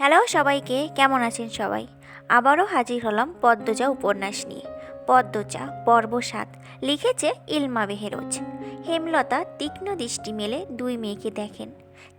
Hello সবাইকে, কেমন আছেন সবাই? আবারও হাজির হলাম পদ্মজা উপন্যাস নিয়ে। পদ্মজা, পর্ব সাত, লিখেছে ইলমা বেহেরোজ হেমলতা তীক্ষ্ণ দৃষ্টি মেলে দুই মেয়েকে দেখেন।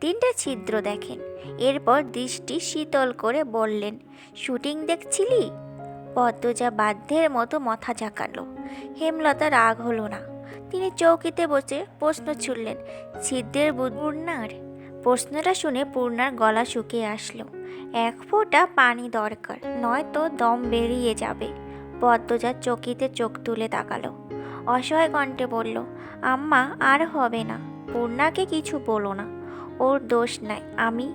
তিনটা ছিদ্র দেখেন। এরপর দৃষ্টি শীতল করে বললেন, শুটিং দেখছিলি? পদ্মজা বাধ্যের মতো মাথা ঝাঁকালো। হেমলতা রাগ হলো না। তিনি চৌকিতে বসে প্রশ্ন ছুড়লেন, ছিদ্রের বুধ পূর্ণার প্রশ্নটা শুনে পূর্ণার গলা শুকিয়ে আসলো। এক ফোঁটা পানি দরকার, নয়তো দম বেরিয়ে যাবে। পদ্মজা চকিতে চোখ তুলে তাকালো। অসহায় কণ্ঠে বলল, আম্মা, আর হবে না। পূর্ণাকে কিছু বলো না। ওর দোষ নাই। আমি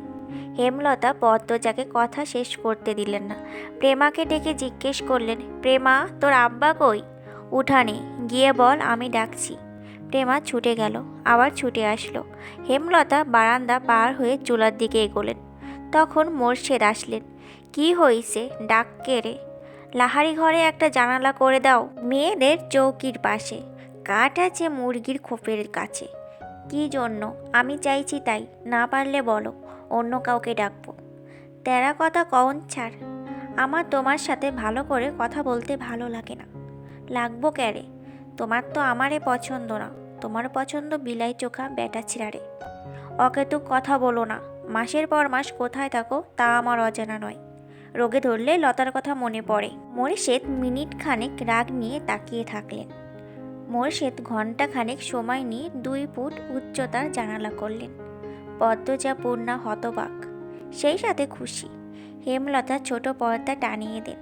হেমলতা পদ্মজাকে কথা শেষ করতে দিলেন না। প্রেমাকে ডেকে জিজ্ঞেস করলেন, প্রেমা, তোর আব্বা কই? উঠানে। গিয়ে বল, আমি ডাকছি। প্রেমা ছুটে গেল, আবার ছুটে আসলো। হেমলতা বারান্দা পার হয়ে চুলার দিকে এগোলেন। তখন মোর্শেদ আসলেন, কি হইছে? ডাক কেড়ে লাহারি ঘরে একটা জানালা করে দাও, মেয়েদের চৌকির পাশে। কাঠ আছে মুরগির খোপের কাছে। কি জন্য? আমি চাইছি তাই, না পারলে বলো, অন্য কাউকে ডাকবো। তেরা কথা কন ছাড়। আমার তোমার সাথে ভালো করে কথা বলতে ভালো লাগে না। লাগবো ক্যারে তোমার তো আমারে পছন্দ না। তোমার পছন্দ বিলাই চোখা বেটা ছিড়ারে। ওকে তো কথা বলো না। মাসের পর মাস কোথায় থাকো তা আমার অজানা নয়। রোগে ধরলে লতার কথা মনে পড়ে। মোরশেদ মিনিট খানেক রাগ নিয়ে তাকিয়ে থাকলেন। মোরশেদ ঘণ্টা খানেক সময় নিয়ে দুই ফুট উচ্চতার জানালা করলেন। পদ্মজা পূর্ণা হতবাক। সেই সাথে খুশি। হেমলতা ছোট পর্দা টানিয়ে দেন।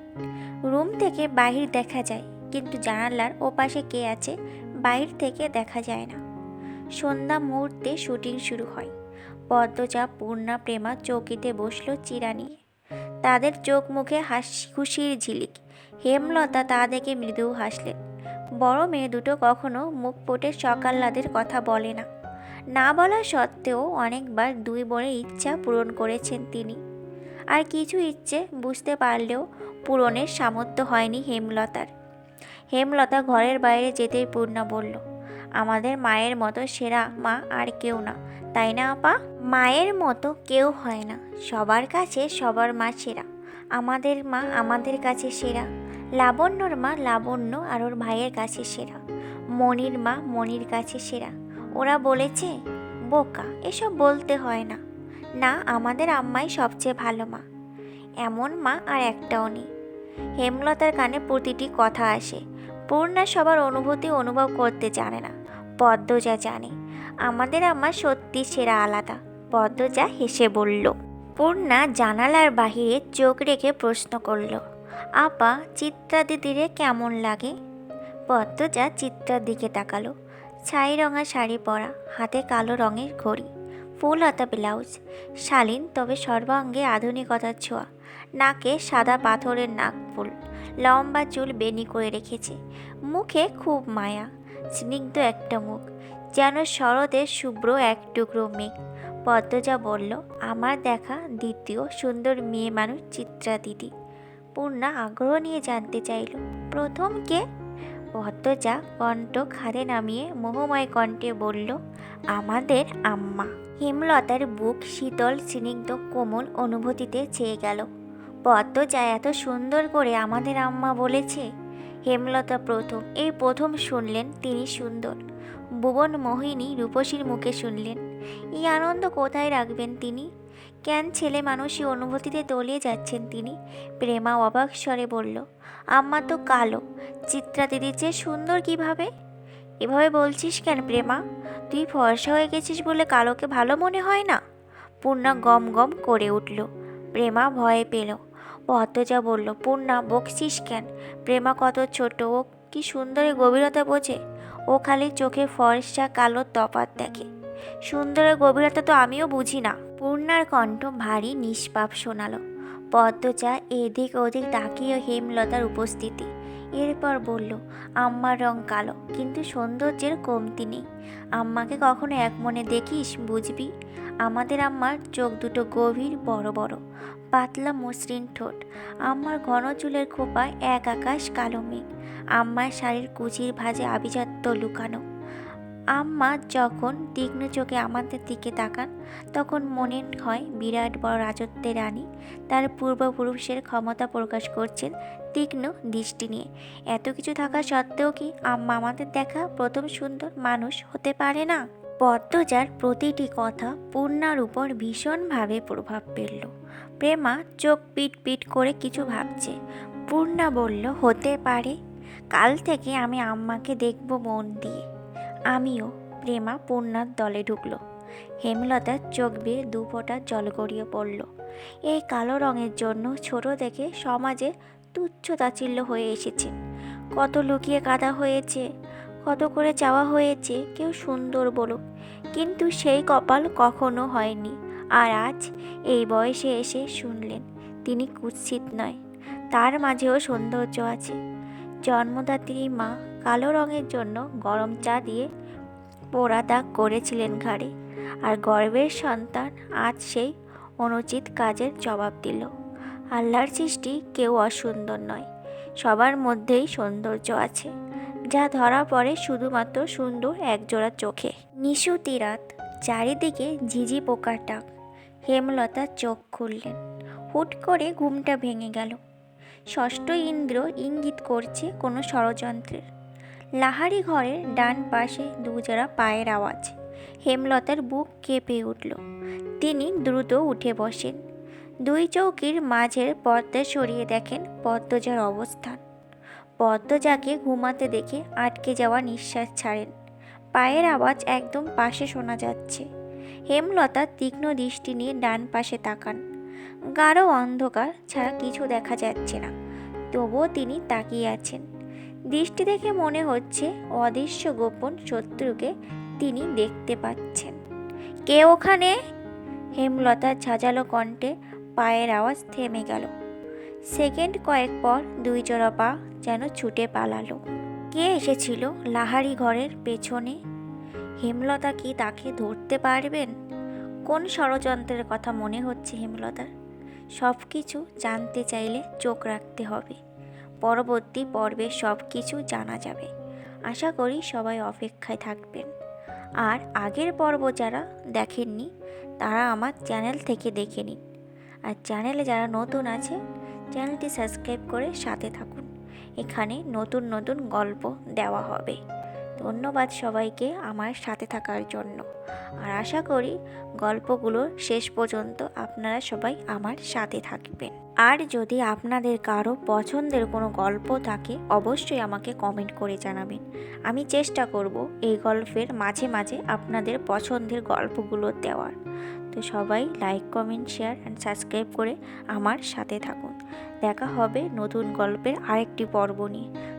রুম থেকে বাহির দেখা যায়। কিন্তু জানালার ওপাশে কে আছে, বাইর থেকে দেখা যায় না। সন্ধ্যা মুহূর্তে শুটিং শুরু হয়। পদ্মজা, পূর্ণা, প্রেমা চৌকিতে বসল চিরা নিয়ে। তাদের চোখ মুখে হাসি, খুশির ঝিলিক। হেমলতা তা দেখে মৃদু হাসলেন। বড় মেয়ে দুটো কখনো মুখ ফুটে সকাল্লাদের কথা বলে না। না বলা সত্ত্বেও অনেকবার দুই বোনের ইচ্ছা পূরণ করেছেন তিনি। আর কিছু ইচ্ছে বুঝতে পারলেও পূরণের সামর্থ্য হয়নি হেমলতার। হেমলতা ঘরের বাইরে যেতেই পূর্ণা বলল, আমাদের মায়ের মতো সেরা মা আর কেউ না, তাই না আপা? মায়ের মতো কেউ হয় না, সবার কাছে সবার মা সেরা, আমাদের মা আমাদের কাছে সেরা, লাবণ্যর মা লাবণ্য আর ওর ভাইয়ের কাছে সেরা মনির মা মনির কাছে সেরা, ওরা বলেছে, বোকা, এসব বলতে হয় না না আমাদের আম্মাই সবচেয়ে ভালো মা, এমন মা আর একটাও নেই। হেমলতার কানে প্রতিটি কথা আসে পূর্ণা সবার অনুভূতি অনুভব করতে জানে না। পদ্মজা জানে, আমাদের আমার সত্যি সেরা আলাদা। পদ্মজা হেসে বলল। পূর্ণা জানালার বাহিরে চোখ রেখে প্রশ্ন করল, আপা, চিত্রা দিদিরে কেমন লাগে? পদ্মজা চিত্রার দিকে তাকালো, ছাই রঙা শাড়ি পরা, হাতে কালো রঙের ঘড়ি, ফুল হাতা ব্লাউজ, শালীন তবে সর্বাঙ্গে আধুনিকতার ছোঁয়া, নাকে সাদা পাথরের নাক ফুল। লম্বা চুল বেনি করে রেখেছে। মুখে খুব মায়া, স্নিগ্ধ একটা মুখ, যেন শরতের শুভ্র এক টুকরো মেঘ। পদ্মজা বলল, আমার দেখা দ্বিতীয় সুন্দর মেয়ে মানুষ চিত্রা দিদি। পূর্ণা আগ্রহ নিয়ে জানতে চাইল, প্রথম কে? পদ্মজা কণ্ঠ খাদে নামিয়ে মোহময় কণ্ঠে বলল, আমাদের আম্মা। হেমলতার বুক শীতল, স্নিগ্ধ, কোমল অনুভূতিতে চেয়ে গেল। পদ্মজা এত সুন্দর করে আমাদের আম্মা বলেছে। হেমলতা প্রথম, এই প্রথম শুনলেন তিনি সুন্দর। ভুবন মোহিনী রূপসীর মুখে শুনলেন। এই আনন্দ কোথায় রাখবেন তিনি? কেন ছেলে মানুষই অনুভূতিতে তলিয়ে যাচ্ছেন তিনি? প্রেমা অবাক স্বরে বলল, আম্মা তো কালো, চিত্রা দিদির চেয়ে সুন্দর কীভাবে? এভাবে বলছিস কেন প্রেমা? তুই ফর্সা হয়ে গেছিস বলে কালোকে ভালো মনে হয় না? পূর্ণা গম গম করে উঠল। প্রেমা ভয়ে পেল। পদ্মজা বলল, পূর্ণা বকছিস কেন? প্রেমা কত ছোট, ও কি সুন্দরে গভীরতা বোঝে? ও খালি চোখে ফর্সা কালো তফাত দেখে। সুন্দরের গভীরতা তো আমিও বুঝি না। পূর্ণার কণ্ঠ ভারী নিষ্পাপ শোনালো। পদ্মজা এদিক ওদিক তাকিয়ে হেমলতার উপস্থিতি। এরপর বলল, আম্মার রং কালো, কিন্তু সৌন্দর্যের কমতি নেই। আম্মাকে কখনো এক মনে দেখিস বুঝবি? আমাদের আম্মার চোখ দুটো গভীর, বড় বড়, পাতলা মসৃণ ঠোঁট। আম্মার ঘন চুলের খোপায় এক আকাশ কালো মেঘ। আম্মার শাড়ির কুচির ভাজে আভিজাত্য লুকানো। আম্মা যখন তীক্ষ্ণ চোখে আমাদের দিকে তাকান, তখন মনে হয় বিরাট বড় রাজত্বের রানী, তার পূর্বপুরুষের ক্ষমতা প্রকাশ করছেন তীক্ষ্ণ দৃষ্টি নিয়ে। এত কিছু থাকা সত্ত্বেও কি আম্মা আমাদের দেখা প্রথম সুন্দর মানুষ হতে পারে না? পদ্মজার প্রতিটি কথা পূর্ণার উপর ভীষণভাবে প্রভাব ফেলল। প্রেমা চোখ পিট পিট করে কিছু ভাবছে। পূর্ণা বলল, হতে পারে। কাল থেকে আমি আম্মাকে দেখব মন দিয়ে। আমিও প্রেমা পূর্ণার দলে ঢুকলো। হেমলতার চোখ বেয়ে দু ফোঁটা জল গড়িয়ে পড়ল। এই কালো রঙের জন্য ছোট থেকে সমাজে তুচ্ছ তাচ্ছিল্য হয়ে এসেছে। কত লুকিয়ে কাদা হয়েছে, কত করে চাওয়া হয়েছে, কেউ সুন্দর বলুক কিন্তু সেই কপাল কখনো হয়নি। আর আজ এই বয়সে এসে শুনলেন, তিনি কুৎসিত নয়, তার মাঝেও সৌন্দর্য আছে। জন্মদাত্রী মা কালো রঙের জন্য গরম চা দিয়ে পোড়া দাগ করেছিলেন ঘাড়ে, আর গর্বের সন্তান আজ সেই অনুচিত কাজের জবাব দিল। আল্লাহর সৃষ্টি কেউ অসুন্দর নয়, সবার মধ্যেই সৌন্দর্য আছে, যা ধরা পড়ে শুধুমাত্র সুন্দর একজোড়া চোখে। নিশুতি রাত চারিদিকে ঝিঝি পোকার ডাক, হেমলতা চোখ খুললেন। হুট করে ঘুমটা ভেঙে গেল। ষষ্ঠ ইন্দ্র ইঙ্গিত করছে কোনো ষড়যন্ত্রের। লাহারি ঘরের ডান পাশে দুজোড়া পায়ের আওয়াজ। হেমলতার বুক কেঁপে উঠল। তিনি দ্রুত উঠে বসেন। দুই চৌকির মাঝের পর্দা সরিয়ে দেখেন পদ্মজার অবস্থান। পদ্মজাকে ঘুমাতে দেখে আটকে যাওয়া নিঃশ্বাস ছাড়েন। পায়ের আওয়াজ একদম পাশে শোনা যাচ্ছে। হেমলতা তীক্ষ্ণ দৃষ্টি নিয়ে ডান পাশে তাকান। গাঢ় অন্ধকার ছাড়া কিছু দেখা যাচ্ছে না। তবুও তিনি তাকিয়ে আছেন। দৃষ্টি দেখে মনে হচ্ছে অদৃশ্য গোপন শত্রুকে তিনি দেখতে পাচ্ছেন। কে ওখানে? হেমলতার ঝাঁঝালো কণ্ঠে পায়ের আওয়াজ থেমে গেল। সেকেন্ড কয়েক পর দুই জোড়া পা যেন ছুটে পালালো। কে এসেছিল লাহারি ঘরের পেছনে? হেমলতা কি তাকে ধরতে পারবেন? কোন ষড়যন্ত্রের কথা মনে হচ্ছে হেমলতার? সব কিছু জানতে চাইলে চোখ রাখতে হবে। পরবর্তী পর্বে সব কিছু জানা যাবে। আশা করি সবাই অপেক্ষায় থাকবেন। আর আগের পর্ব যারা দেখেননি, তারা আমার চ্যানেল থেকে দেখে নিন। আর চ্যানেলে যারা নতুন আছে চ্যানেলটি সাবস্ক্রাইব করে সাথে থাকুন। এখানে নতুন নতুন গল্প দেওয়া হবে। ধন্যবাদ সবাইকে আমার সাথে থাকার জন্য। আর আশা করি গল্পগুলো শেষ পর্যন্ত আপনারা সবাই আমার সাথে থাকবেন। আর যদি আপনাদের কারও পছন্দের কোনো গল্প থাকে, অবশ্যই আমাকে কমেন্ট করে জানাবেন। আমি চেষ্টা করব এই গল্পের মাঝে মাঝে আপনাদের পছন্দের গল্পগুলো দেওয়ার। তো সবাই like comment share and subscribe করে আমার সাথে থাকুন। দেখা হবে নতুন গল্পের আরেকটি পর্ব নিয়ে।